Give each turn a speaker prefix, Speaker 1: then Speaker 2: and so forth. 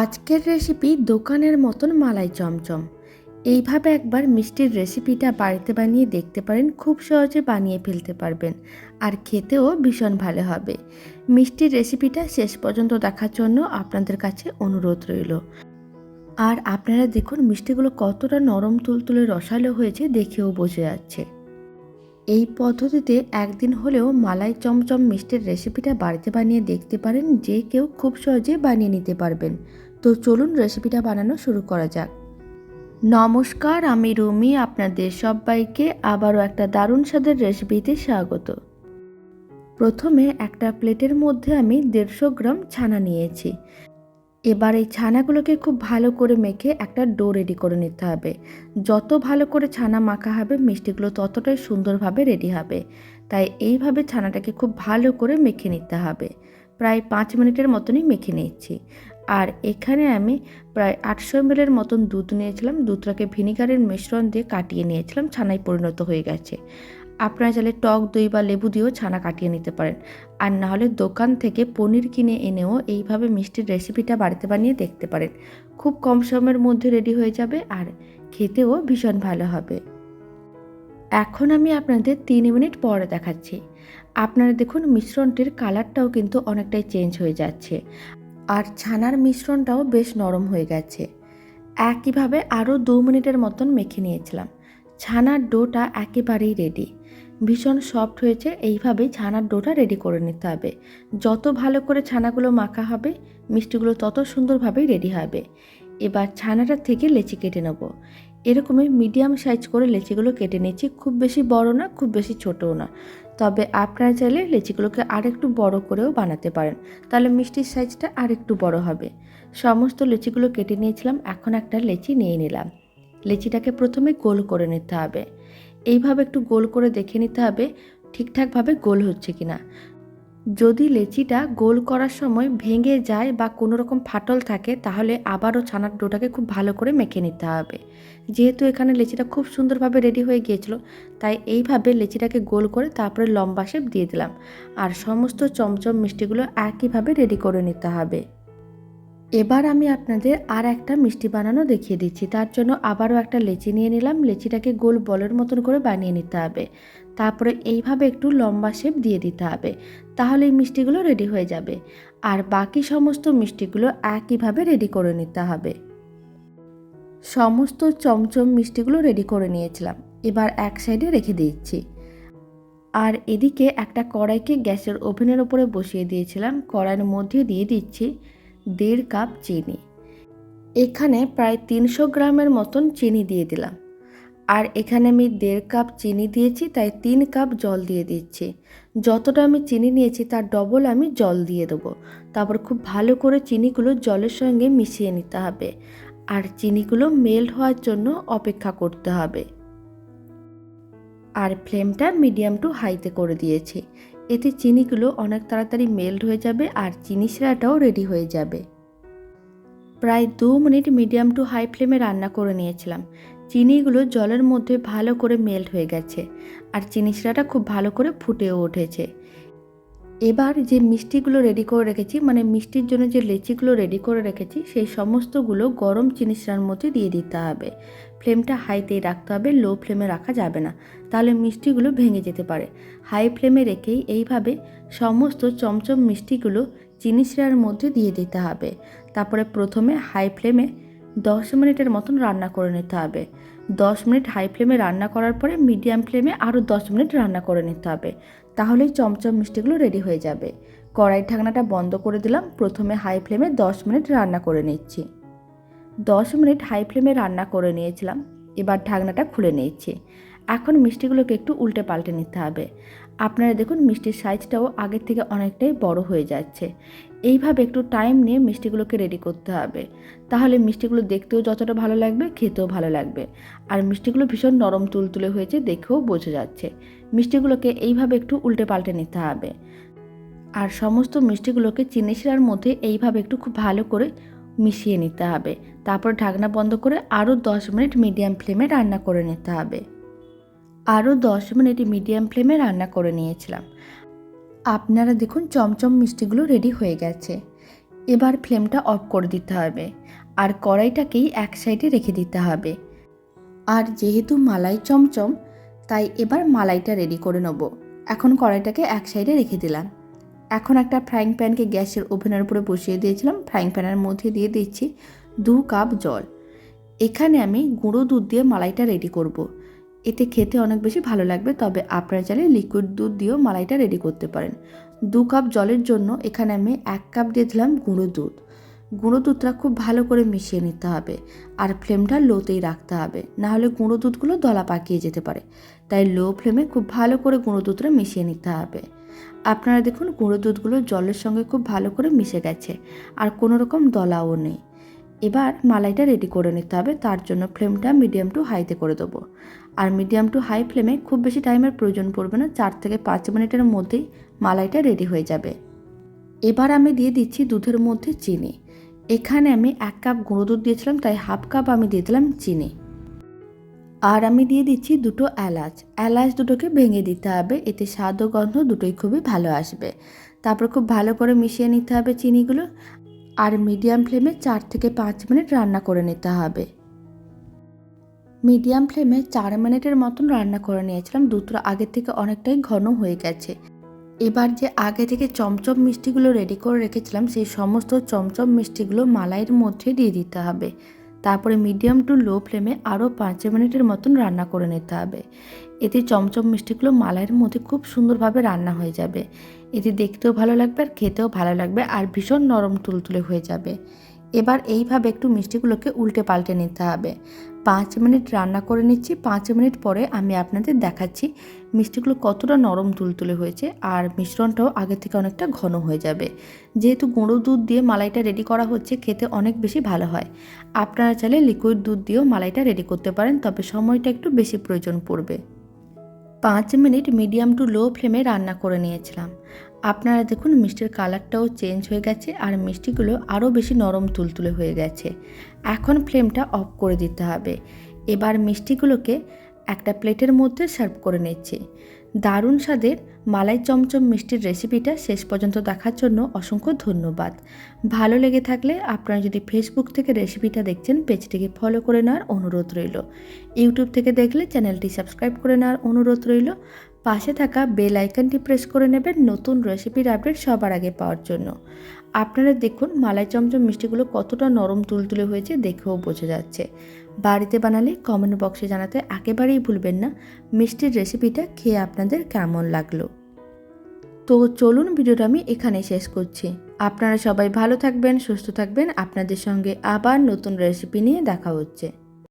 Speaker 1: আজকের রেসিপি দোকানের মতন মালাই চমচম। এইভাবে একবার মিষ্টির রেসিপিটা বাড়িতে বানিয়ে দেখতে পারেন, খুব সহজে বানিয়ে ফেলতে পারবেন আর খেতেও ভীষণ ভালো হবে। মিষ্টির রেসিপিটা শেষ পর্যন্ত দেখার জন্য আপনাদের কাছে অনুরোধ রইল। আর আপনারা দেখুন, মিষ্টিগুলো কতটা নরম, তুলতুলে, রসালো হয়েছে, দেখেও বোঝা যাচ্ছে। এই পদ্ধতিতে একদিন হলেও মালাই চমচম মিষ্টির রেসিপিটা বাড়িতে বানিয়ে দেখতে পারেন যে কেউ খুব সহজে বানিয়ে নিতে পারবেন। তো চলুন রেসিপিটা বানানো শুরু করা যাক। নমস্কার, আমি রুমি, আপনাদের সবাইকে আবারও একটা দারুণ স্বাদের রেসিপিতে স্বাগত। প্রথমে একটা প্লেটের মধ্যে আমি দেড়শো গ্রাম ছানা নিয়েছি। এবার এই ছানাগুলোকে খুব ভালো করে মেখে একটা ডো রেডি করে নিতে হবে। যত ভালো করে ছানা মাখা হবে, মিষ্টিগুলো ততটাই সুন্দরভাবে রেডি হবে। তাই এইভাবে ছানাটাকে খুব ভালো করে মেখে নিতে হবে। প্রায় পাঁচ মিনিটের মতনই মেখে নিচ্ছি আর এখানে আমি প্রায় আটশো এমএলের মতন দুধ নিয়েছিলাম। দুধটাকে ভিনিগারের মিশ্রণ দিয়ে কাটিয়ে নিয়েছিলাম। ছানায় পরিণত হয়ে গেছে। আপনারা চাইলে টক দই বা লেবু দিয়েও ছানা কাটিয়ে নিতে পারেন। আর না হলে দোকান থেকে পনির কিনে এনেও এইভাবে মিষ্টির রেসিপিটা বাড়িতে বানিয়ে দেখতে পারেন। খুব কম সময়ের মধ্যে রেডি হয়ে যাবে আর খেতেও ভীষণ ভালো হবে। এখন আমি আপনাদের তিন মিনিট পরে দেখাচ্ছি। আপনারা দেখুন মিশ্রণটির কালারটাও কিন্তু অনেকটাই চেঞ্জ হয়ে যাচ্ছে। আর ছানার মিশ্রণটাও বেশ নরম হয়ে গেছে। একইভাবে আরও দু মিনিটের মতন মেখে নিয়েছিলাম। ছানার ডোটা একেবারেই রেডি ভীষণ সফট হয়েছে, এইভাবেই ছানার ডোটা রেডি করে নিতে হবে। যত ভালো করে ছানাগুলো মাখা হবে, মিষ্টিগুলো তত সুন্দরভাবেই রেডি হবে। এবার ছানাটা থেকে লেচি কেটে নেব। এরকমই মিডিয়াম সাইজ করে লেচিগুলো কেটে নিচ্ছি খুব বেশি বড় না, খুব বেশি ছোটও না। তবে আপনারা চাইলে লেচিগুলোকে আরেকটু বড় করেও বানাতে পারেন। তাহলে মিষ্টির সাইজটা আরেকটু বড় হবে। সমস্ত লেচিগুলো কেটে নিয়েছিলাম, এখন একটা লেচি নিয়ে নিলাম। লেচিটাকে প্রথমে গোল করে নিতে হবে। এইভাবে একটু গোল করে দেখে নিতে হবে ঠিকঠাকভাবে গোল হচ্ছে কিনা। যদি লেচিটা গোল করার সময় ভেঙে যায় বা কোনো রকম ফাটল থাকে, তাহলে আবারও ছানার ডোটাকে খুব ভালো করে মেখে নিতে হবে। যেহেতু এখানে লেচিটা খুব সুন্দরভাবে রেডি হয়ে গিয়েছিল, তাই এইভাবে লেচিটাকে গোল করে তারপরে লম্বা শেপ দিয়ে দিলাম। আর সমস্ত চমচম মিষ্টিগুলো একইভাবে রেডি করে নিতে হবে। এবার আমি আপনাদের আর একটা মিষ্টি বানানো দেখিয়ে দিচ্ছি। তার জন্য আবারও একটা লেচি নিয়ে নিলাম। লেচিটাকে গোল বলের মতন করে বানিয়ে নিতে হবে। তারপরে এইভাবে একটু লম্বা শেপ দিয়ে দিতে হবে। তাহলে এই মিষ্টিগুলো রেডি হয়ে যাবে। আর বাকি সমস্ত মিষ্টিগুলো একইভাবে রেডি করে নিতে হবে। সমস্ত চমচম মিষ্টিগুলো রেডি করে নিয়েছিলাম। এবার এক সাইডে রেখে দিচ্ছি। আর এদিকে একটা কড়াইকে গ্যাসের ওভেনের ওপরে বসিয়ে দিয়েছিলাম। কড়াইয়ের মধ্যে দিয়ে দিচ্ছি দেড় কাপ চিনি। এখানে প্রায় তিনশো গ্রামের মতন চিনি দিয়ে দিলাম। আর এখানে আমি দেড় কাপ চিনি দিয়েছি, তাই তিন কাপ জল দিয়ে দিচ্ছি। যতটা আমি চিনি নিয়েছি, তার ডবল আমি জল দিয়ে দেবো। তারপর খুব ভালো করে চিনিগুলো জলের সঙ্গে মিশিয়ে নিতে হবে। আর চিনিগুলো মেল্ট হওয়ার জন্য অপেক্ষা করতে হবে। আর ফ্লেমটা মিডিয়াম টু হাইতে করে দিয়েছি। এতে চিনিগুলো অনেক তাড়াতাড়ি মেল্ট হয়ে যাবে আর চিনি শিরাটাও রেডি হয়ে যাবে। প্রায় দু মিনিট মিডিয়াম টু হাই ফ্লেমে রান্না করে নিয়েছিলাম। চিনিগুলো জলের মধ্যে ভালো করে মেল্ট হয়ে গেছে। আর চিনি শিরাটা খুব ভালো করে ফুটেও উঠেছে। এবার যে মিষ্টিগুলো রেডি করে রেখেছি মানে মিষ্টির জন্য যে লেচিগুলো রেডি করে রেখেছি, সেই সমস্তগুলো গরম চিনি মধ্যে দিয়ে দিতে হবে। ফ্লেমটা হাইতেই রাখতে হবে, লো ফ্লেমে রাখা যাবে না। তাহলে মিষ্টিগুলো ভেঙে যেতে পারে। হাই ফ্লেমে রেখেই এইভাবে সমস্ত চমচম মিষ্টিগুলো চিনি শিরার মধ্যে দিয়ে দিতে হবে। তারপরে প্রথমে হাই ফ্লেমে দশ মিনিটের মতন রান্না করে নিতে হবে। দশ মিনিট হাই ফ্লেমে রান্না করার পরে মিডিয়াম ফ্লেমে আরও দশ মিনিট রান্না করে নিতে হবে। তাহলেই চমচম মিষ্টিগুলো রেডি হয়ে যাবে। কড়াই ঢাকনাটা বন্ধ করে দিলাম। প্রথমে হাই ফ্লেমে দশ মিনিট রান্না করে নিচ্ছি। দশ মিনিট হাই ফ্লেমে রান্না করে নিয়েছিলাম। এবার ঢাকনাটা খুলে নিয়েছি এখন মিষ্টিগুলোকে একটু উল্টে পাল্টে নিতে হবে। আপনারা দেখুন মিষ্টির সাইজটাও আগের থেকে অনেকটাই বড় হয়ে যাচ্ছে। এইভাবে একটু টাইম নিয়ে মিষ্টিগুলোকে রেডি করতে হবে। তাহলে মিষ্টিগুলো দেখতেও যতটা ভালো লাগবে, খেতেও ভালো লাগবে। আর মিষ্টিগুলো ভীষণ নরম তুলতুলে হয়েছে, দেখেও বোঝা যাচ্ছে। মিষ্টিগুলোকে এইভাবে একটু উল্টে পাল্টে নিতে হবে। আর সমস্ত মিষ্টিগুলোকে চিনি শিরার মধ্যে এইভাবে একটু খুব ভালো করে মিশিয়ে নিতে হবে। তারপর ঢাকনা বন্ধ করে আরও দশ মিনিট মিডিয়াম ফ্লেমে রান্না করে নিতে হবে। আরও দশ মিনিট মিডিয়াম ফ্লেমে রান্না করে নিয়েছিলাম। আপনারা দেখুন চমচম মিষ্টিগুলো রেডি হয়ে গেছে। এবার ফ্লেমটা অফ করে দিতে হবে আর কড়াইটাকেই এক সাইডে রেখে দিতে হবে। আর যেহেতু মালাই চমচম, তাই এবার মালাইটা রেডি করে নেব। এখন কড়াইটাকে এক সাইডে রেখে দিলাম। এখন একটা ফ্রাইং প্যানকে গ্যাসের ওভেনের উপরে বসিয়ে দিয়েছিলাম। ফ্রাইং প্যানের মধ্যে দিয়ে দিচ্ছি দু কাপ জল। এখানে আমি গুঁড়ো দুধ দিয়ে মালাইটা রেডি করব। এতে খেতে অনেক বেশি ভালো লাগবে, তবে আপনারা চাইলে লিকুইড দুধ দিয়েও মালাইটা রেডি করতে পারেন। দু কাপ জলের জন্য এখানে আমি এক কাপ দিয়ে দিলাম গুঁড়ো দুধ। গুঁড়ো দুধটা খুব ভালো করে মিশিয়ে নিতে হবে আর ফ্লেমটা লোতেই রাখতে হবে, না হলে গুঁড়ো দুধগুলো দলা পাকিয়ে যেতে পারে। তাই লো ফ্লেমে খুব ভালো করে গুঁড়ো দুধটা মিশিয়ে নিতে হবে। আপনারা দেখুন গুঁড়ো দুধগুলো জলের সঙ্গে খুব ভালো করে মিশে গেছে আর কোনো রকম দলাও নেই। এবার মালাইটা রেডি করে নিতে হবে, তার জন্য ফ্লেমটা মিডিয়াম টু হাইতে করে দেবো। আর মিডিয়াম টু হাই ফ্লেমে খুব বেশি টাইমের প্রয়োজন পড়বে না, চার থেকে পাঁচ মিনিটের মধ্যেই মালাইটা রেডি হয়ে যাবে। এবার আমি দিয়ে দিচ্ছি দুধের মধ্যে চিনি। এখানে আমি এক কাপ গুঁড়ো দুধ দিয়েছিলাম, তাই হাফ কাপ আমি দিয়ে দিলাম চিনি। আর আমি দিয়ে দিচ্ছি দুটো এলাচ। এলাচ দুটোকে ভেঙে দিতে হবে, এতে স্বাদ ও গন্ধ দুটোই খুবই ভালো আসবে। তারপর খুব ভালো করে মিশিয়ে নিতে হবে চিনিগুলো, আর মিডিয়াম ফ্লেমে চার থেকে পাঁচ মিনিট রান্না করে নিতে হবে। মিডিয়াম ফ্লেমে চার মিনিটের মতন রান্না করে নিয়েছিলাম। দুধটা আগের থেকে অনেকটাই ঘন হয়ে গেছে। এবার যে আগে থেকে চমচম মিষ্টিগুলো রেডি করে রেখেছিলাম, সেই সমস্ত চমচম মিষ্টিগুলো মালাইয়ের মধ্যে দিয়ে দিতে হবে। তারপরে মিডিয়াম টু লো ফ্লেমে আরও পাঁচ মিনিটের মতন রান্না করে নিতে হবে। এতে চমচম মিষ্টিগুলো মালাইয়ের মধ্যে খুব সুন্দরভাবে রান্না হয়ে যাবে। এতে দেখতেও ভালো লাগবে আর খেতেও ভালো লাগবে আর ভীষণ নরম তুলতুলে হয়ে যাবে। এবার এইভাবে একটু মিষ্টিগুলোকে উল্টে পাল্টে নিতে হবে। পাঁচ মিনিট রান্না করে নিচ্ছি। পাঁচ মিনিট পরে আমি আপনাদের দেখাচ্ছি মিষ্টিগুলো কতটা নরম তুলতুলে হয়েছে আর মিশ্রণটাও আগে থেকে অনেকটা ঘন হয়ে যাবে। যেহেতু গুঁড়ো দুধ দিয়ে মালাইটা রেডি করা হচ্ছে, খেতে অনেক বেশি ভালো হয়। আপনারা চাইলে লিকুইড দুধ দিয়েও মালাইটা রেডি করতে পারেন, তবে সময়টা একটু বেশি প্রয়োজন পড়বে। পাঁচ মিনিট মিডিয়াম টু লো ফ্লেমে রান্না করে নিয়েছিলাম। আপনারা দেখুন মিষ্টির কালারটাও চেঞ্জ হয়ে গেছে আর মিষ্টিগুলো আরও বেশি নরম তুলতুলে হয়ে গেছে। এখন ফ্লেমটা অফ করে দিতে হবে। এবার মিষ্টিগুলোকে একটা প্লেটের মধ্যে সার্ভ করে নিচ্ছি। দারুণ স্বাদের মালাই চমচম মিষ্টির রেসিপিটা শেষ পর্যন্ত দেখার জন্য অসংখ্য ধন্যবাদ। ভালো লেগে থাকলে আপনারা যদি ফেসবুক থেকে রেসিপিটা দেখছেন, পেজটিকে ফলো করে নেওয়ার অনুরোধ রইল। ইউটিউব থেকে দেখলে চ্যানেলটি সাবস্ক্রাইব করে নেওয়ার অনুরোধ রইল। পাশে থাকা বেল আইকনটি প্রেস করে নেবেন নতুন রেসিপির আপডেট সবার আগে পাওয়ার জন্য। আপনারা দেখুন মালাই চমচম মিষ্টিগুলো কতটা নরম তুলতুলে হয়েছে দেখেও বোঝা যাচ্ছে। বাড়িতে বানালে কমেন্ট বক্সে জানাতে একেবারেই ভুলবেন না, মিষ্টির রেসিপিটা খেয়ে আপনাদের কেমন লাগল। তো চলুন ভিডিওটা আমি এখানে শেষ করছি। আপনারা সবাই ভালো থাকবেন, সুস্থ থাকবেন, আপনাদের সঙ্গে আবার নতুন রেসিপি নিয়ে দেখা হচ্ছে।